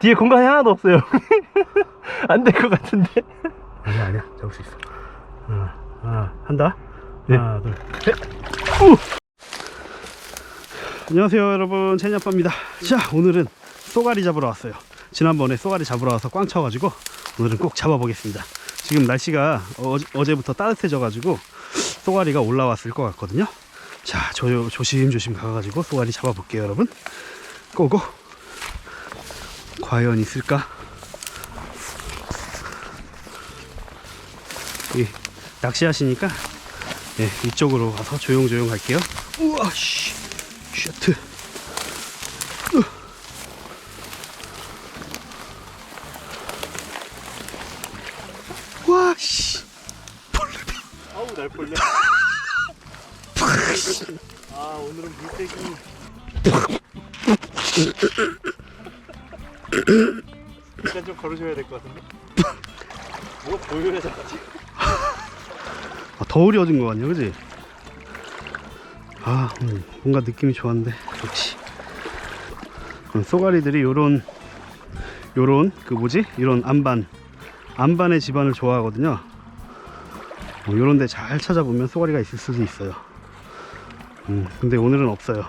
뒤에 공간이 하나도 없어요. 안 될 것 같은데. 아니야 아니야. 잡을 수 있어. 하나 하나 한다. 네. 하나 둘셋. 우! 안녕하세요 여러분. 채니아빠입니다. 자 오늘은 쏘가리 잡으러 왔어요. 지난번에 쏘가리 잡으러 와서 꽝 쳐가지고 오늘은 꼭 잡아보겠습니다. 지금 날씨가 어, 어제부터 따뜻해져 가지고 쏘가리가 올라왔을 것 같거든요. 자 조, 조심조심 가가지고 쏘가리 잡아볼게요 여러분. 고고 과연 있을까 이 낚시하시니까 예, 이쪽으로 가서 조용조용 갈게요. 우와 씨, 셔트. 으. 와 씨. 아우 날 벌레. 아 오늘은 물색이. 일단 좀 걸으셔야 될 것 같은데. 뭐 보여야 잡지? 아, 더 어려워진 것 같냐, 그지? 아, 음, 뭔가 느낌이 좋았는데, 역시. 음, 쏘가리들이 요런, 요런, 그 뭐지? 이런 안반, 안반의 집안을 좋아하거든요. 뭐 요런 데 잘 찾아보면 쏘가리가 있을 수도 있어요. 음, 근데 오늘은 없어요.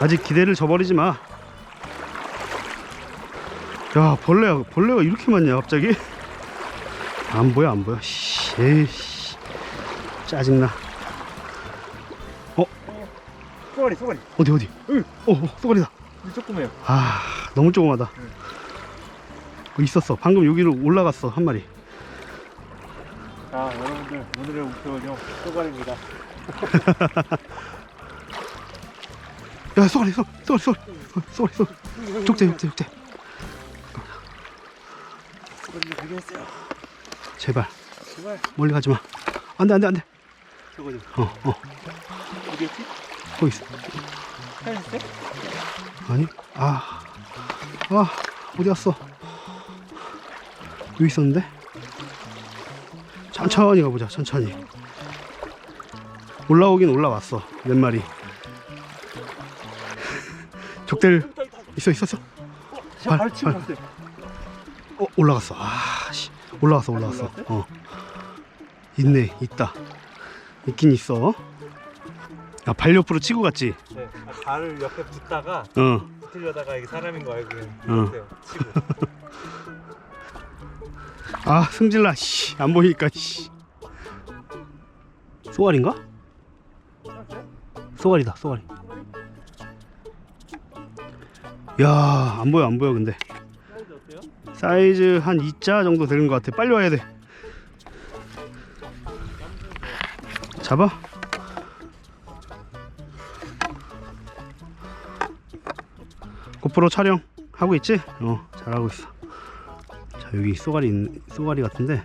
아직 기대를 저버리지 마. 야, 벌레야, 벌레가 이렇게 많냐, 갑자기? 안 보여, 안 보여. 씨, 에이씨. 짜증나. 쏘가리 쏘가리. 어디, 어디? 응. 어, 어, 쏘가리다. 이 조그매요. 아, 너무 조그마다. 응. 어, 있었어. 방금 여기로 올라갔어, 한 마리. 자 여러분들 오늘의 목표는요 쏘가리입니다. 야, 쏘가리, 쏘, 쏘가리, 쏘가리, 쏘가리, 쏘가리. 족제, 족제, 족제. 쏘가리 발견했어요. 제발, 제발 멀리 가지 마. 안 돼, 안 돼, 안 돼. 저거 좀 어, 어, 어디였지? 거기 있어. 찾았어요? 아니, 아, 아, 어디 갔어? 여기 있었는데? 천천히 가보자, 천천히. 올라오긴 올라왔어, 몇 마리. 족대를 있어, 있어. 제가 발, 치고 발. 어, 올라갔어. 아, 씨. 올라갔어, 올라갔어. 어. 있네, 있다. 있긴 있어. 야, 발 옆으로 치고 갔지? 네. 아, 발을 옆에 붙다가 어. 붙으려다가 이게 사람인 거 알고 그냥 어. 치고. 아, 승질나, 씨. 안 보이니까, 씨. 쏘가리인가? 쏘가리다, 쏘가리. 야, 안 보여, 안 보여, 근데. 사이즈 한 2자 정도 되는 것 같아. 빨리 와야 돼. 잡아. 고프로 촬영 하고 있지? 어, 잘하고 있어. 자, 여기 쏘가리 있- 쏘가리 같은데.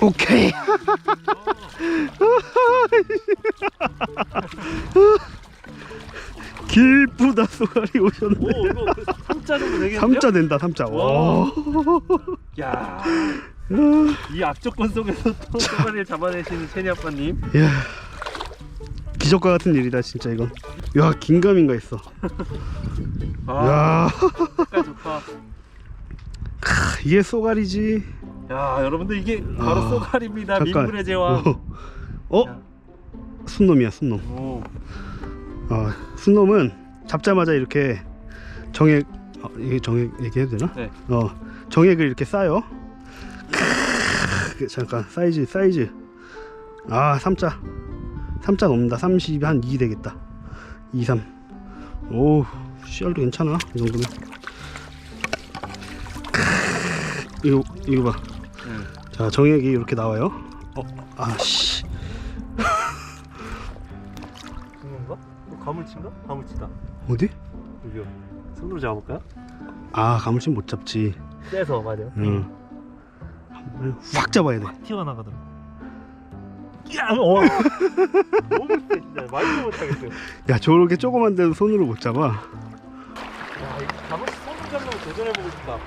오케이. 길쁘다 쏘가리 오셨네. 오 이거 3자 정도 되겠는데요? 3자 된다 3자 와. 야. 이 악조건 속에서 또 쏘가리를 잡아내시는 체니 아빠님. 야 기적과 같은 일이다 진짜 이건 야 긴가민가 있어 아, 야 색깔 좋다. 이게 쏘가리지 야 여러분들 이게 바로 아, 쏘가리입니다. 잠깐. 민물의 제왕. 어? 어? 순놈이야 순놈 오. 어, 순놈은 잡자마자 이렇게 정액 어, 이게 정액 얘기해도 되나? 네. 어 정액을 이렇게 싸요. 크으, 잠깐 사이즈 사이즈. 아 3자. 3자 넘는다. 30한2 되겠다. 2 3오 씨알도 괜찮아 이 정도면. 크으, 이거 이거 봐. 응. 자 정액이 이렇게 나와요. 어 아씨 가물치인가? 가물치다. 어디? 여기요. 손으로 잡아볼까요? 아 가물치 못 잡지 떼서 맞아. 응. 확 잡아야 돼. 튀어나가더라. 야, 어. 너무 세 진짜 말도 못하겠어요. 야 저렇게 조그만 데도 손으로 못 잡아. 야, 이거 가물치 손으로 잡는 거 도전해보고 싶다.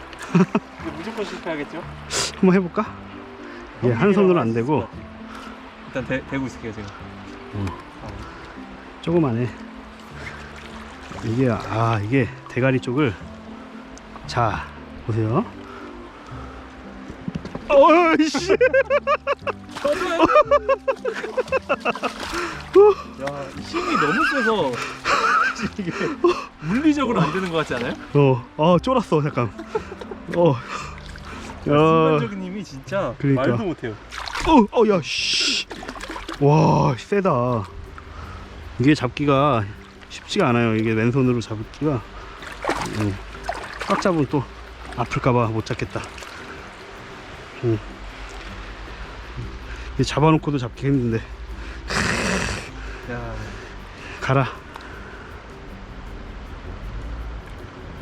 무조건 실패하겠죠? 한번 해볼까? 예, 한 손으로 안 되고 일단 대, 대고 있을게요 지금. 조그만해. 이게 아 이게 대가리 쪽을 자 보세요. 어이씨. 야 힘이 너무 세서 이게 물리적으로 안 되는 것 같지 않아요? 어, 어 쫄았어 잠깐. 어. 야. 순간적인 힘이 진짜 그러니까. 말도 못해요. 어, 어, 야, 씨. 와, 세다. 이게 잡기가 쉽지가 않아요. 이게 왼손으로 잡기가. 음, 꽉 잡으면 또 아플까봐 못 잡겠다. 음. 잡아놓고도 잡기 힘든데. 야 가라.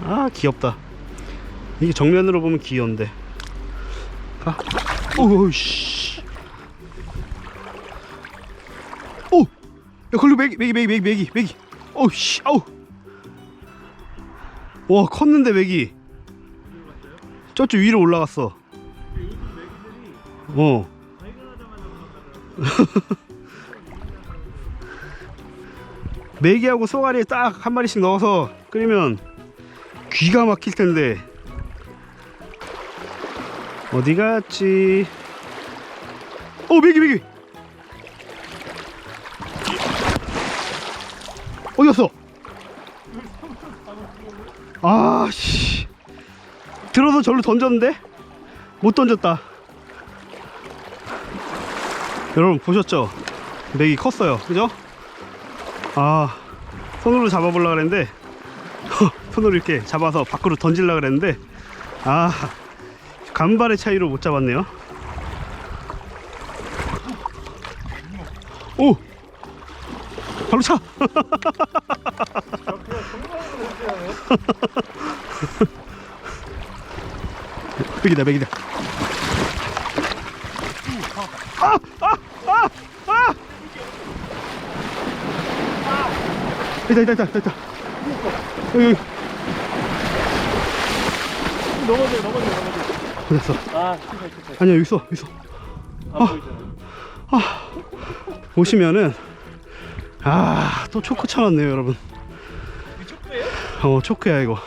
아, 귀엽다. 이게 정면으로 보면 귀여운데. 가. 오우, 씨. 걸로 매기, 매기, 매기, 매기, 매기, 매기. 어우, 씨, 아우. 와, 컸는데, 매기. 저쪽 위로 올라갔어. 어. 메기하고 쏘가리에 딱 한 마리씩 넣어서 끓이면 귀가 막힐 텐데 어디 갔지? 어 메기 메기 어디 갔어? 아 씨 들어서 절로 던졌는데 못 던졌다 여러분 보셨죠? 메기 컸어요 그죠? 아 손으로 잡아보려고 그랬는데 손으로 이렇게 잡아서 밖으로 던지려고 그랬는데 아 간발의 차이로 못 잡았네요 오 바로 차 맥이다 맥이다. 있다 있다 있다 있다 있다. 여기 넘어져 넘어져 넘어져. 됐어. 아 실패 실패. 아니야 여기 있어 여기 있어. 안 보이잖아요. 보시면은 아 또 초코 쳐놨네요 여러분 이 초크예요? 어 초크야 이거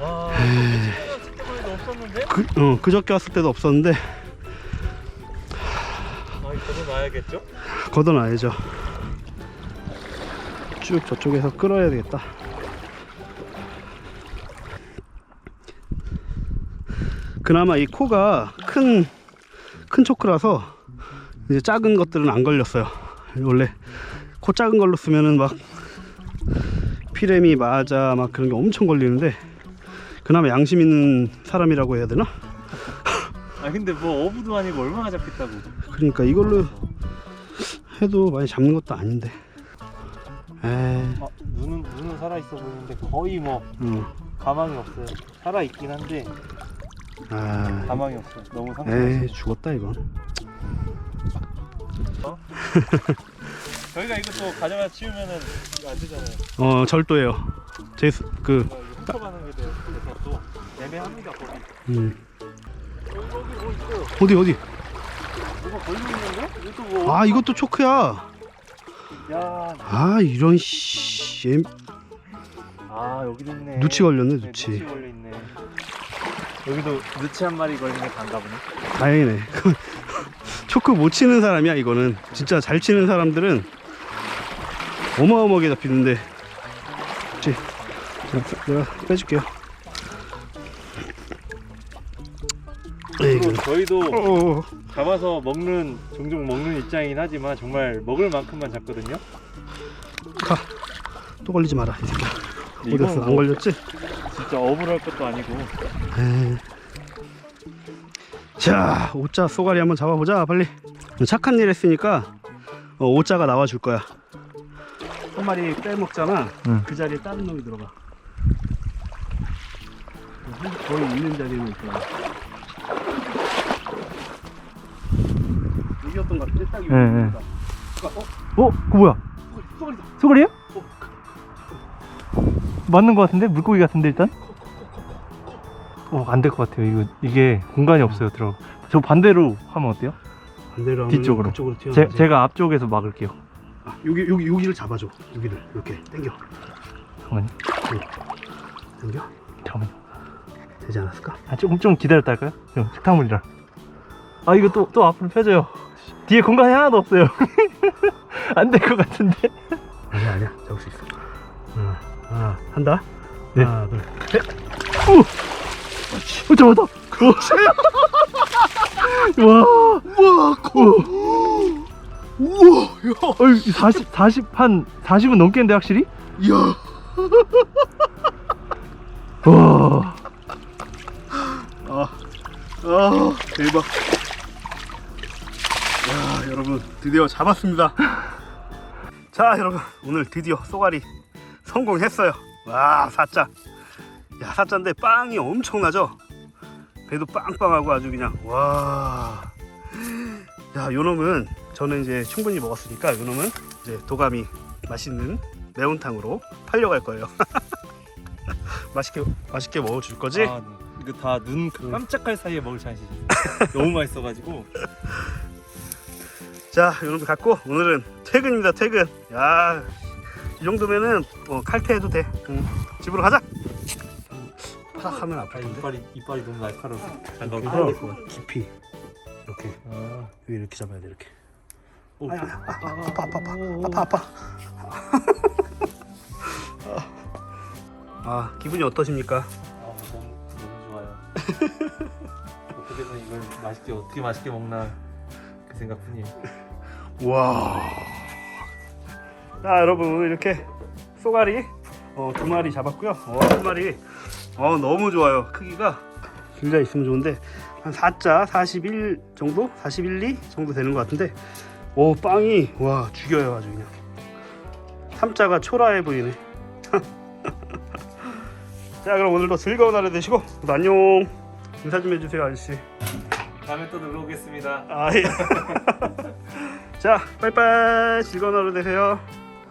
와 초크가 진짜 많이도 없었는데. 그, 어, 그저께 왔을 때도 없었는데 아 이거 놔야겠죠? 걷어놔야죠 쭉 저쪽에서 끌어야 되겠다 그나마 이 코가 큰, 큰 초크라서 이제 작은 것들은 안 걸렸어요 원래 코 작은 걸로 쓰면은 막 피렘이 맞아 막 그런 게 엄청 걸리는데 그나마 양심 있는 사람이라고 해야 되나? 아 근데 뭐 어부도 아니고 얼마나 잡겠다고. 그러니까 이걸로 해도 많이 잡는 것도 아닌데 에이 아 눈은 눈은 살아 있어 보이는데 거의 뭐 어. 가망이 없어요. 살아 있긴 한데 아, 가망이 없어요. 너무 에이 상처였어요. 죽었다 이건. 저희가 이거 또 가져가 치우면은 이거 안 되잖아요. 어 절도예요. 제그 이거 훔쳐가는 게 돼서 또 애매합니다 거기. 음. 여기 뭐 있어요? 어디 어디? 뭐가 걸려 있는데? 이것도 뭐? 아 이것도 초크야. 야, 아 이런 씨얘아 여기도 있네. 누치 걸렸네 네, 누치. 누치 걸려 있네. 여기도 누치 한 마리 걸린 게 단가 보네. 다행이네. 초크 못 치는 사람이야 이거는. 진짜 잘 치는 사람들은 어마어마하게 잡히는데. 그치? 자, 내가 빼줄게요. 에이, 그리고 저희도 어, 잡아서 먹는 종종 먹는 입장이긴 하지만 정말 먹을 만큼만 잡거든요. 가. 또 걸리지 마라 이 새끼야. 근데 어디였어? 이건 안뭐 걸렸지? 진짜 어부를 할 것도 아니고. 에이. 자, 오자 쏘가리 한번 잡아보자, 빨리. 착한 일 했으니까 어, 오자가 나와줄 거야. 한 마리 빼먹잖아. 응. 그 자리에 다른 놈이 들어가. 거의 있는 자리에 있잖아. 여기였던 것 같은데 딱 여기. 네, 네. 있다. 어? 그거 뭐야? 쏘가리다. 소갈이에요? 맞는 것 같은데? 물고기 같은데 일단? 어, 안 될 것 같아요. 이거 이게 공간이 없어요. 들어. 저 반대로 하면 어때요? 반대로 하면 뒤쪽으로. 그쪽으로 제, 튀어나가지. 제가 앞쪽에서 막을게요. 아, 여기 여기 여기를 잡아줘. 여기를 이렇게 당겨. 잠깐만요. 당겨? 잠깐만요. 되지 않았을까? 아, 조금 좀 기다렸다 할까요? 좀 식탁물이라. 아 이거 또 또 앞으로 펴져요. 뒤에 공간이 하나도 없어요. 안 될 것 같은데. 아니야 아니야 잡을 수 있어 하나 하나 한다 네. 하나 둘 어, 잡았다. 와. 우와 코 우와 야. 어, 40, 40, 한 40은 넘겠는데 확실히? 이야. 와. 아, 아 대박. 야 여러분 드디어 잡았습니다. 자 여러분 오늘 드디어 쏘가리 성공했어요. 와 사자 야 사자인데 빵이 엄청나죠? 배도 빵빵하고 아주 그냥 와. 야, 요 놈은 저는 이제 충분히 먹었으니까 요 놈은 이제 도감이 맛있는 매운탕으로 팔려갈 거예요. 맛있게 맛있게 먹어줄 거지? 아, 네. 이거 다 눈 깜짝할 사이에 먹을 찬식이 너무 맛있어가지고. 자, 요놈 갖고 오늘은 퇴근입니다. 퇴근. 야, 이 정도면은 어, 칼퇴해도 돼. 응. 집으로 가자. 팍 하면 아플 텐데. 이빨이 이빨이 너무 날카로워. 잠깐 그래서 깊이 이렇게 아, 여기 이렇게 잡아야 돼 이렇게. 오, 아야, 아파, 아파, 아파, 아파, 아파. 아, 기분이 어떠십니까? 아, 너무 너무 좋아요. 어떻게든 이걸 맛있게 어떻게 맛있게 먹나 그 생각뿐이에요. 와. 자, 여러분 오늘 이렇게 쏘가리 어, 두 마리 잡았고요. 어, 한 마리 어, 너무 좋아요. 크기가 길자 있으면 좋은데 한 4자 41 정도, 41, 2 정도 되는 것 같은데, 오 빵이 와 죽여요 아주 그냥. 3자가 초라해 보이네. 자, 그럼 오늘도 즐거운 하루 되시고 또 안녕. 인사 좀 해주세요 아저씨. 다음에 또 놀러 오겠습니다. 아 예. 자, 빠이빠이 즐거운 하루 되세요.